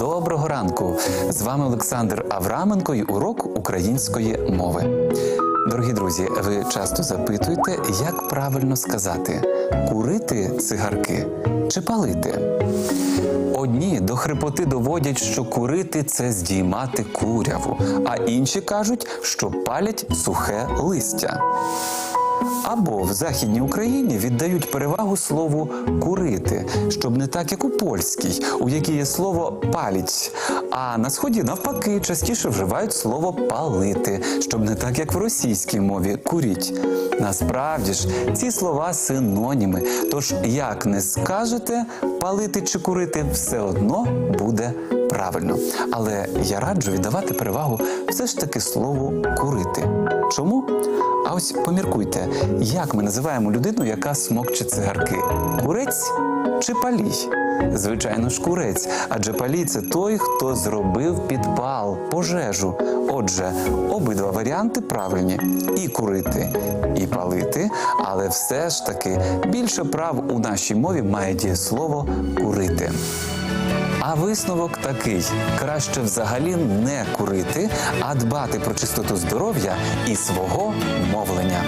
Доброго ранку! З вами Олександр Авраменко і урок української мови. Дорогі друзі, ви часто запитуєте, як правильно сказати курити цигарки чи палити. Одні до хрипоти доводять, що курити це здіймати куряву, а інші кажуть, що палять сухе листя. Або в Західній Україні віддають перевагу слову курити, щоб не так, як у польській, у якій є слово паліць. А на сході навпаки частіше вживають слово палити, щоб не так, як в російській мові куріть. Насправді ж ці слова синоніми. Тож як не скажете, палити чи курити все одно буде правильно. Але я раджу віддавати перевагу все ж таки слову курити. Чому? А ось поміркуйте, як ми називаємо людину, яка смокче цигарки? Курець чи палій? Звичайно ж, курець, адже палій це той, хто зробив підпал, пожежу. Отже, обидва варіанти правильні: і курити, і палити, але все ж таки більше прав у нашій мові має дієслово курити. А висновок такий: краще взагалі не курити, а дбати про чистоту здоров'я і свого мовлення.